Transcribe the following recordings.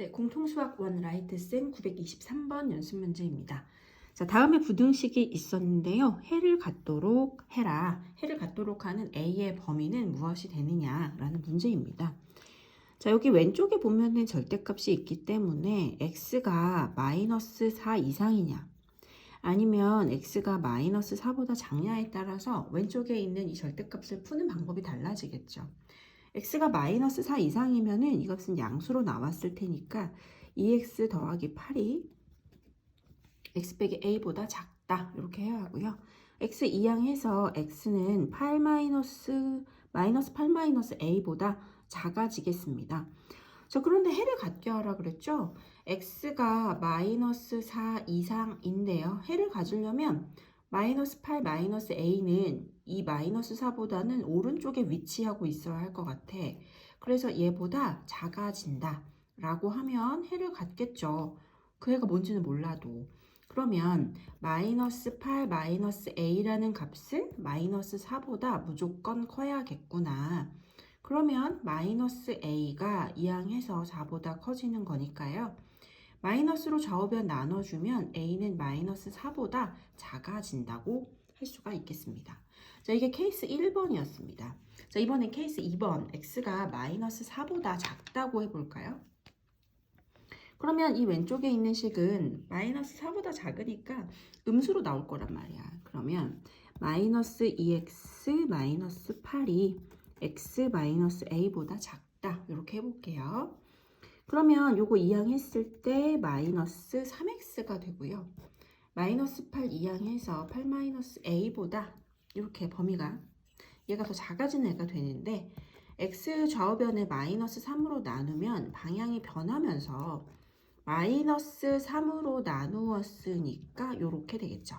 네, 공통수학 원 라이트센 923번 연습 문제입니다. 자, 다음에 부등식이 있었는데요. 해를 갖도록 해라. 해를 갖도록 하는 A의 범위는 무엇이 되느냐라는 문제입니다. 자, 여기 왼쪽에 보면은 절대값이 있기 때문에 x가 마이너스 4 이상이냐 아니면 x가 마이너스 4보다 작냐에 따라서 왼쪽에 있는 이 절대값을 푸는 방법이 달라지겠죠. X가 마이너스 4 이상이면 은 이것은 양수로 나왔을 테니까 2x 더하기 8이 x 빼기 a보다 작다 이렇게 해야 하고요. x 이항해서 x는 8 마이너스 마이너스 8 마이너스 a보다 작아지겠습니다. 자 그런데 해를 갖게 하라 그랬죠. x가 마이너스 4 이상인데요. 해를 가지려면 마이너스 8 마이너스 a는 이 마이너스 4보다는 오른쪽에 위치하고 있어야 할 것 같아. 그래서 얘보다 작아진다 라고 하면 해를 갖겠죠. 그 해가 뭔지는 몰라도. 그러면 마이너스 8 마이너스 a라는 값은 마이너스 4보다 무조건 커야겠구나. 그러면 마이너스 a가 이항해서 4보다 커지는 거니까요. 마이너스로 좌우변 나눠주면 a는 마이너스 4보다 작아진다고 할 수가 있겠습니다. 자, 이게 케이스 1번이었습니다. 자, 이번엔 케이스 2번 x가 마이너스 4보다 작다고 해볼까요? 그러면 이 왼쪽에 있는 식은 마이너스 4보다 작으니까 음수로 나올 거란 말이야. 그러면 마이너스 2x 마이너스 8이 x 마이너스 a보다 작다. 이렇게 해볼게요. 그러면 요거 이항했을 때 마이너스 3x가 되고요. 마이너스 8 이항해서 8 마이너스 a보다 이렇게 범위가 얘가 더 작아진 애가 되는데 x 좌우변을 마이너스 3으로 나누면 방향이 변하면서 마이너스 3으로 나누었으니까 이렇게 되겠죠.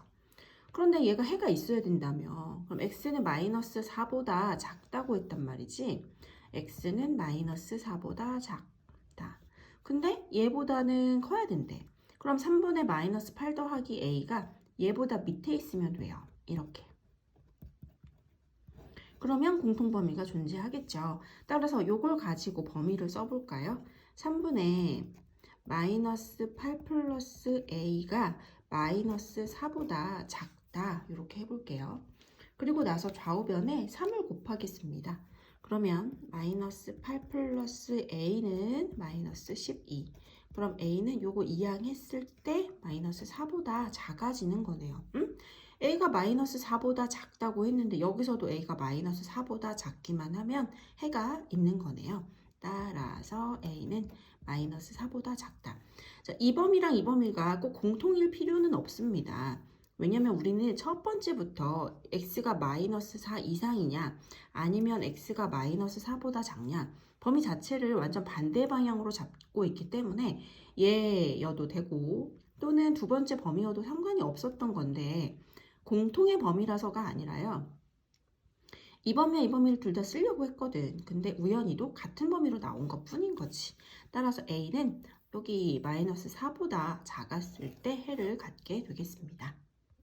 그런데 얘가 해가 있어야 된다며 그럼 x는 마이너스 4보다 작다고 했단 말이지 x는 마이너스 4보다 작다. 근데 얘보다는 커야 된대. 그럼 3분의 마이너스 8 더하기 a가 얘보다 밑에 있으면 돼요. 이렇게. 그러면 공통 범위가 존재하겠죠. 따라서 이걸 가지고 범위를 써볼까요? 3분의 마이너스 8 플러스 a가 마이너스 4보다 작다. 이렇게 해볼게요. 그리고 나서 좌우변에 3을 곱하겠습니다. 그러면 마이너스 8 플러스 a는 마이너스 12. 그럼 a는 요거 이항했을 때 마이너스 4보다 작아지는 거네요. 응? a가 마이너스 4보다 작다고 했는데 여기서도 a가 마이너스 4보다 작기만 하면 해가 있는 거네요. 따라서 a는 마이너스 4보다 작다. 자, 이 범위랑 이 범위가 꼭 공통일 필요는 없습니다. 왜냐면 우리는 첫 번째부터 x가 마이너스 4 이상이냐 아니면 x가 마이너스 4보다 작냐 범위 자체를 완전 반대 방향으로 잡고 있기 때문에 얘여도 되고 또는 두 번째 범위여도 상관이 없었던 건데 공통의 범위라서가 아니라요. 이 범위와 이 범위를 둘 다 쓰려고 했거든. 근데 우연히도 같은 범위로 나온 것 뿐인 거지. 따라서 A는 여기 마이너스 4보다 작았을 때 해를 갖게 되겠습니다.